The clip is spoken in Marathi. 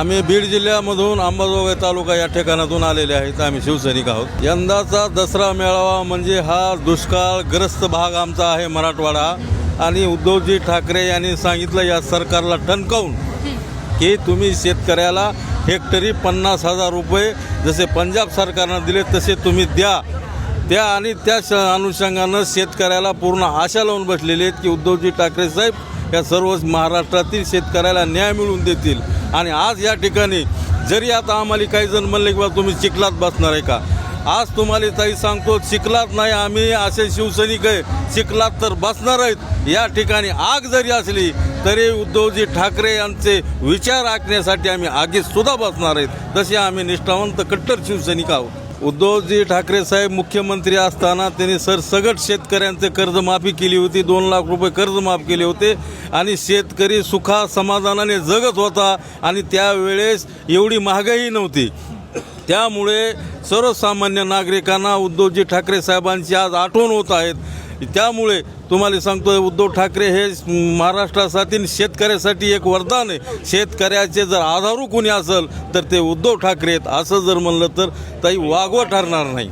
आम्ही बीड जिल्ह्यामधून अंबाजोगाई तालुका या ठिकाणातून आलेले आहेत. आम्ही शिवसैनिक आहोत. यंदाचा दसरा मेळावा म्हणजे हा दुष्काळग्रस्त भाग आमचा आहे मराठवाडा. आणि उद्धवजी ठाकरे यांनी सांगितलं या सरकारला ठणकावून की तुम्ही शेतकऱ्याला हेक्टरी पन्नास हजार रुपये जसे पंजाब सरकारनं दिले तसे तुम्ही द्या. त्या आणि त्या श- अनुषंगानं शेतकऱ्याला पूर्ण आशा लावून बसलेले आहेत की उद्धवजी ठाकरे साहेब या सर्व महाराष्ट्रातील शेतकऱ्याला न्याय मिळवून देतील. आणि आज या ठिकाणी जरी आता आम्हाला काही जण म्हणले की बा तुम्ही चिखलात बसणार आहे का? आज तुम्हाला ताई सांगतो चिखलात नाही आम्ही असे शिवसैनिक आहे चिखलात तर बसणार आहेत. या ठिकाणी आग जरी असली तरी उद्धवजी ठाकरे यांचे विचार आखण्यासाठी आम्ही आगीत सुद्धा बसणार आहेत. तसे आम्ही निष्ठावंत कट्टर शिवसैनिक आहोत. उद्धवजी ठाकरे साहेब मुख्यमंत्री असताना त्यांनी सरसगट शेतकऱ्यांचे कर्जमाफी केली होती. दोन लाख रुपये कर्ज माफ केले होते. आणि शेतकरी सुखा समाधानाने जगत होता आणि त्यावेळेस एवढी महागाई नव्हती. त्यामुळे सर्वसामान्य नागरिकांना उद्धवजी ठाकरे साहेबांची आज आठवण होत आहेत त्यामुळे तुम्हाला सांगतोय उद्धव ठाकरे हे महाराष्ट्रासाठी शेतकऱ्यासाठी एक वरदान आहे. शेतकऱ्याचे जर आधारू कोणी असेल तर ते उद्धव ठाकरे आहेत. असं जर म्हणलं तर ताई वागवं ठरणार नाही.